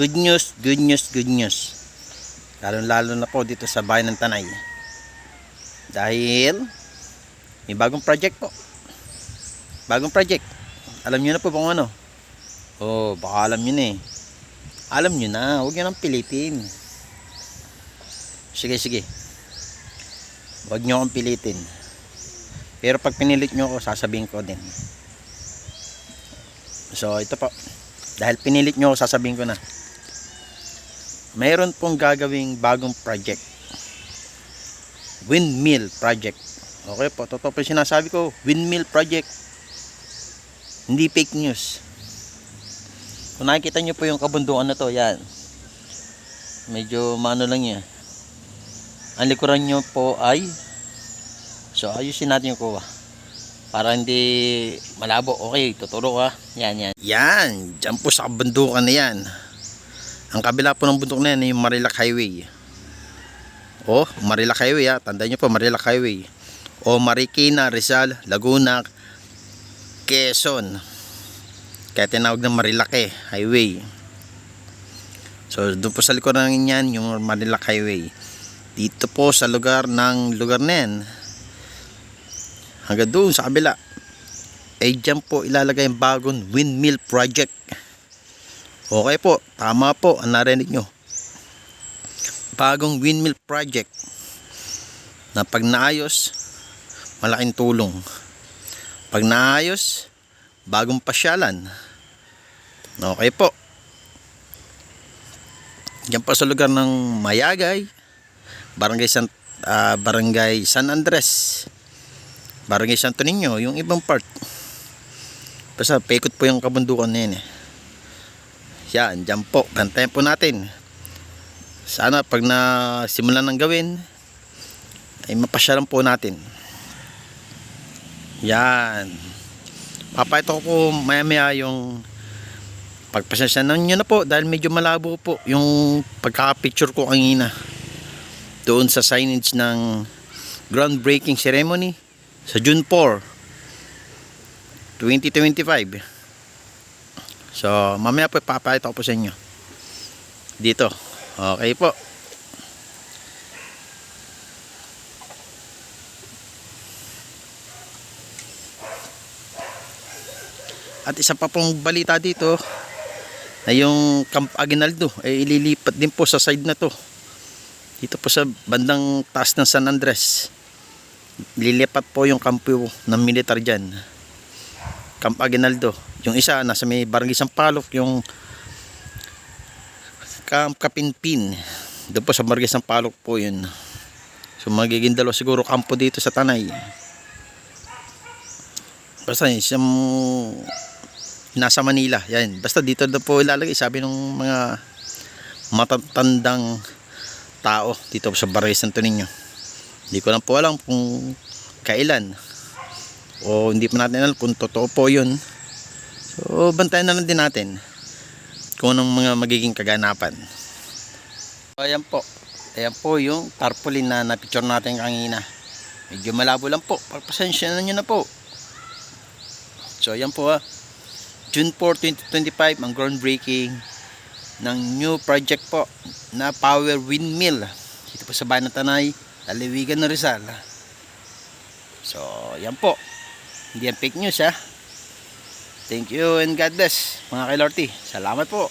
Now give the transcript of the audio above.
Good news, good news, good news. Lalo lalo na po dito sa bayan ng Tanay. Dahil may bagong project po. Bagong project. Alam niyo na po kung ano. Oh, baka alam niyo na eh. Alam niyo na, huwag niyo nang pilitin. Sige, sige. Huwag niyo akong pilitin. Pero pag pinilit niyo ako, sasabihin ko din. So, ito po. Dahil pinilit niyo ako, sasabihin ko na. Mayroon pong gagawing bagong project. Windmill project. Okay po, totoo po sinasabi ko. Windmill project. Hindi fake news. Kung nakikita niyo po yung kabundukan na to, yan. Medyo mano lang yan. Ang likuran nyo po ay So ayusin natin yung kuha Para hindi malabo Okay, tuturo ka Yan, yan Yan, dyan po sa kabundukan na yan Ang kabila po ng bundok na yan Yung Marilac Highway. Oh, Marilac Highway ha Tandaan nyo po, Marilac Highway. O Marikina, Rizal, Laguna Quezon. Kaya tinawag ng Marilake Highway. So doon po sa likuran yan Yung Marilac Highway. Dito po sa lugar ng lugar na yan hanggang doon sa kabila ay dyan po ilalagay ang bagong windmill project okay po tama po ang narinig nyo bagong windmill project na pag naayos malaking tulong pag naayos bagong pasyalan okay po dyan po sa lugar ng Mayagay Barangay San ah, Barangay San Andres. Barangay Santo Niño, yung ibang part. Basta paikot po yung kabundukan na yan eh. Yan, dyan po. Bantayan po natin. Sana pag na simulan ng gawin, ay mapasyalan po natin. Yan. Papayto ko po maya maya yung pagpasensyanan nyo na po dahil medyo malabo po yung pagkaka-picture ko kanina doon sa signage ng groundbreaking ceremony sa June 4 2025 so mamaya po papakita ko po sa inyo. Dito. Okay po. At isa pa pong balita dito na yung Camp Aguinaldo ay ililipat din po sa side na to. Dito po sa bandang taas ng San Andres. Lilipat po yung kampo ng militar dyan Camp Aguinaldo. Yung isa nasa may barangay Sampaloc yung Camp Kapinpin. Doon po sa barangay Sampaloc po yun. So magiging dalawa siguro kampo dito sa Tanay. Basta yun siyang nasa Manila yan. Basta dito na po ilalagay sabi ng mga matatandang tao dito sa Barangay Santo Niño. Hindi ko lang po alam kung kailan o hindi pa natin alam kung totoo po yun. So, bantayan na lang din natin kung anong mga magiging kaganapan. So, ayan po. Ayan po yung tarpaulin na napicture natin kanina. Medyo malabo lang po. Pagpasensya na nyo na po. So, ayan po ha. June 4, 2025 ang groundbreaking ng new project po na power windmill dito po sa bayan ng Tanay Laliwigan na Rizal so yan po hindi yan fake news ha? Thank you and God bless mga kay salamat po